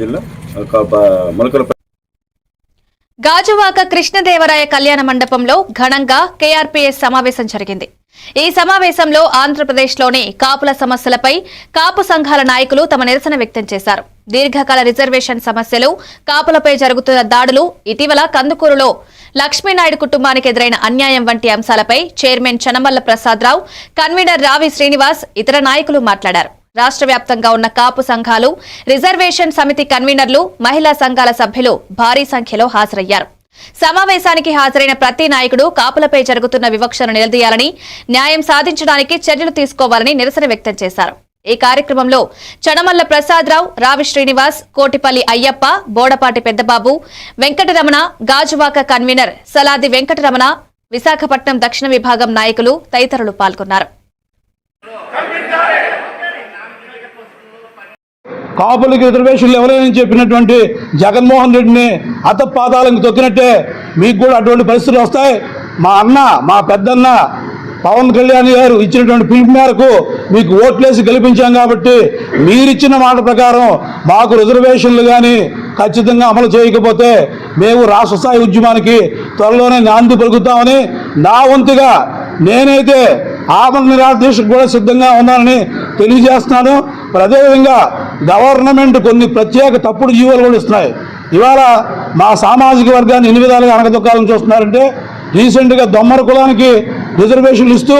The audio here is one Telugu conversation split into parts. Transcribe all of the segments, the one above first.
జిల్లా మొలకల గాజువాక కృష్ణదేవరాయ కళ్యాణ మండపంలో ఘనంగా కేఆర్పీఎస్ సమావేశం జరిగింది. ఈ సమావేశంలో ఆంధ్రప్రదేశ్లోని కాపుల సమస్యలపై కాపు సంఘాల నాయకులు తమ నిరసన వ్యక్తం చేశారు. దీర్ఘకాల రిజర్వేషన్ సమస్యలు కాపులపై జరుగుతున్న దాడులు ఇటీవల కందుకూరులో లక్ష్మీనాయుడు కుటుంబానికి ఎదురైన అన్యాయం వంటి అంశాలపై చైర్మన్ చనమల్ల ప్రసాదరావు కన్వీనర్ రావి శ్రీనివాస్ ఇతర నాయకులు మాట్లాడారు. రాష్ట్ర వ్యాప్తంగా ఉన్న కాపు సంఘాలు రిజర్వేషన్ సమితి కన్వీనర్లు మహిళా సంఘాల సభ్యులు భారీ సంఖ్యలో హాజరయ్యారు. సమావేశానికి హాజరైన ప్రతి నాయకుడు కాపులపై జరుగుతున్న వివక్షను నిలదీయాలని న్యాయం సాధించడానికి చర్యలు తీసుకోవాలని నిరసన వ్యక్తం చేశారు. ఈ కార్యక్రమంలో చడమల్ల ప్రసాదరావు రావి శ్రీనివాస్ కోటిపల్లి అయ్యప్ప బోడపాటి పెద్దబాబు వెంకటరమణ గాజువాక కన్వీనర్ సలాది వెంకటరమణ విశాఖపట్నం దక్షిణ విభాగం నాయకులు తదితరులు పాల్గొన్నారు. కాపులకి రిజర్వేషన్లు ఎవరైనా చెప్పినటువంటి జగన్మోహన్ రెడ్డిని అతపాదాలకు తొక్కినట్టే మీకు కూడా అటువంటి పరిస్థితులు వస్తాయి. మా అన్న మా పెద్దన్న పవన్ కళ్యాణ్ గారు ఇచ్చినటువంటి పిలుపు మేరకు మీకు ఓట్లేసి గెలిపించాం కాబట్టి మీరిచ్చిన మాట ప్రకారం మాకు రిజర్వేషన్లు కానీ ఖచ్చితంగా అమలు చేయకపోతే మేము రాష్ట్ర స్థాయి ఉద్యమానికి త్వరలోనే నాంది పలుకుతామని నా వంతుగా నేనైతే ఆమరణ నిరాదేశకు కూడా సిద్ధంగా ఉన్నానని తెలియజేస్తున్నాను. మరి అదేవిధంగా గవర్నమెంట్ కొన్ని ప్రత్యేక తప్పుడు జీవోలు కూడా ఇస్తున్నాయి. ఇవాళ మా సామాజిక వర్గాన్ని ఎన్ని విధాలుగా అనగదొక్కాలని చూస్తున్నారంటే రీసెంట్గా దొమ్మర కులానికి రిజర్వేషన్లు ఇస్తూ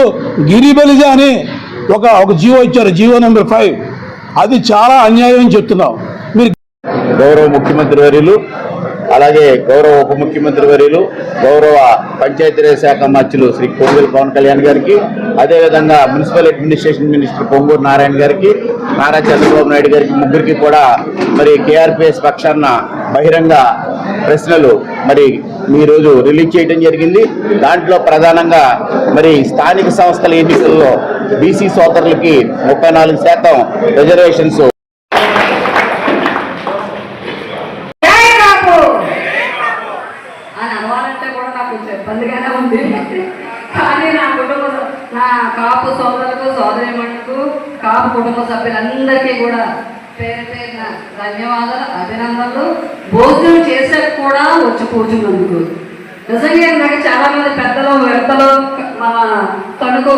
గిరిబలిజ అని ఒక ఒక జీవో ఇచ్చారు జీవో నెంబర్ ఫైవ్. అది చాలా అన్యాయం అని చెప్తున్నాం. మీరు గౌరవ ముఖ్యమంత్రి వర్యులు అలాగే గౌరవ ఉప ముఖ్యమంత్రి వర్యులు గౌరవ పంచాయతీరాజ్ శాఖ మంత్రులు శ్రీ కోవిల్ పవన్ కళ్యాణ్ గారికి అదేవిధంగా municipal administration minister Ponguru Narayana గారికి నారా చంద్రబాబు నాయుడు గారికి ముగ్గురికి కూడా మరి కేఆర్పిఎస్ పక్షాన బహిరంగ ప్రశ్నలు మరి ఈ రోజు రిలీజ్ చేయడం జరిగింది. దాంట్లో ప్రధానంగా మరి స్థానిక సంస్థల ఎన్నికల్లో బీసీ సోదరులకి ముప్పై నాలుగు శాతం రిజర్వేషన్స్. ఉంది. కానీ నా కుటుంబం నా కాపు సోదరులకు సోదరి కాపు కుటుంబ సభ్యులందరికీ కూడా పేరు పేరున ధన్యవాదాలు అభినందనలు. భోజనం చేసాక కూడా వచ్చి కూర్చున్నందుకు. నిజంగా నాకు చాలా మంది పెద్దలు వ్యక్తలు మన తణుకు